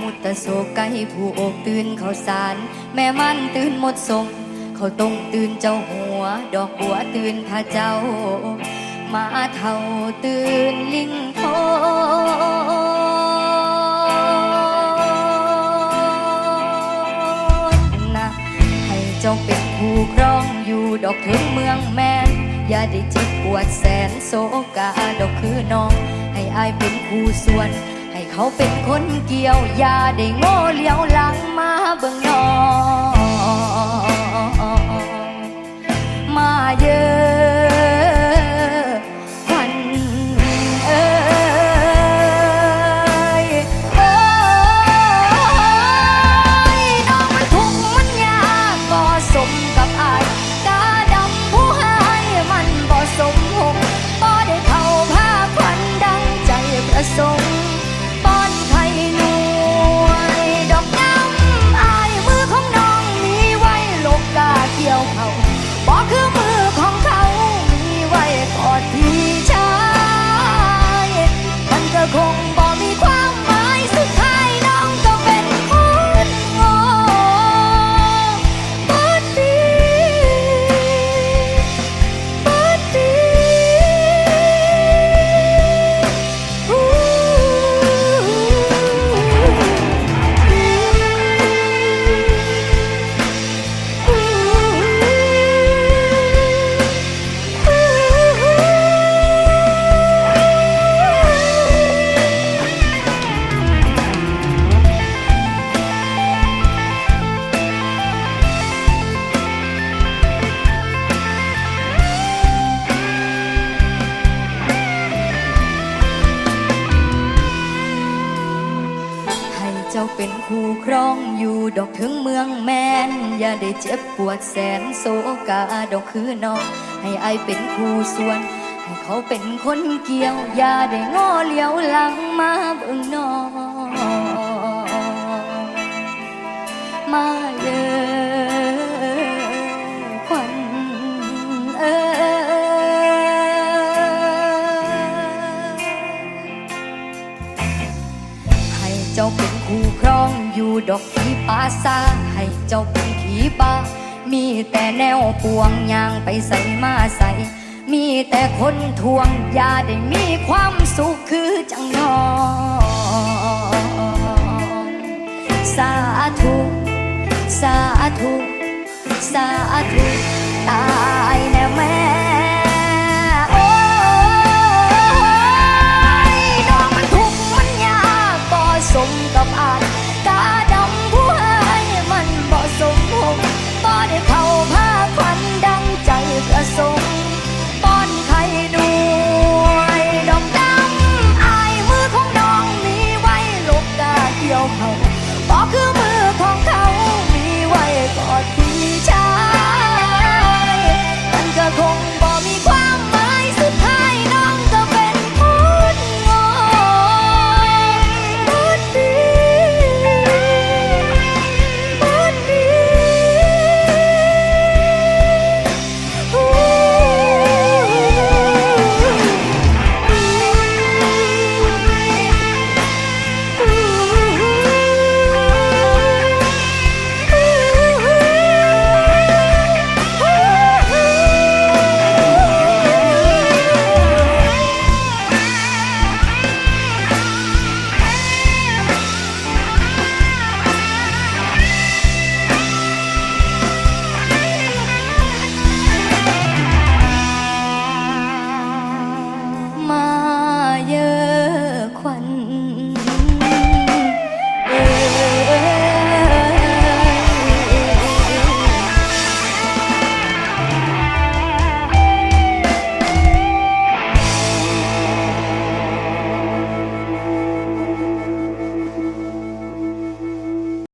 มุตตะโศกไก่ผู้อกตื่นเขาสาร แม่มันตื่นหมดสม เขาต้องตื่นเจ้าหัว ดอกบัวตื่นพระเจ้า มาเท่าตื่นลิงโทนะให้เจ้าเป็นผู้ครองอยู่ดอกถึงเมืองแมนอย่าได้เจ็บปวดแสนโศกาดอกคือน้อง ให้อายเป็นผู้ส่วน เขาเป็นคนเกี่ยว อย่าได้โง่เลี้ยวหลังมาเบิ่งนองมาเยอะควันเอ้ยโอ้ยน้องมันทุกข์มันยากก็สม เป็นคู่ครองอยู่ดอกถึงเมืองแมน อย่าได้เจ็บปวดแสนโศกาดอกคือน้อง ให้อายเป็นคู่ส่วน ให้เขาเป็นคนเกี่ยว อย่าได้ง้อเลี้ยวหลังมาเบิ่งน้องมาเลย จ้าเป็นคู่ครองอยู่ดอกที่ปาซาให้เจ้าเป็นขี่ามีแต่แนวปวงยางไปใส่มาใส่ มีแต่คนทวงอย่าได้มีความสุขคือจังนองสาธุ สาธุ สาธุตาย ao.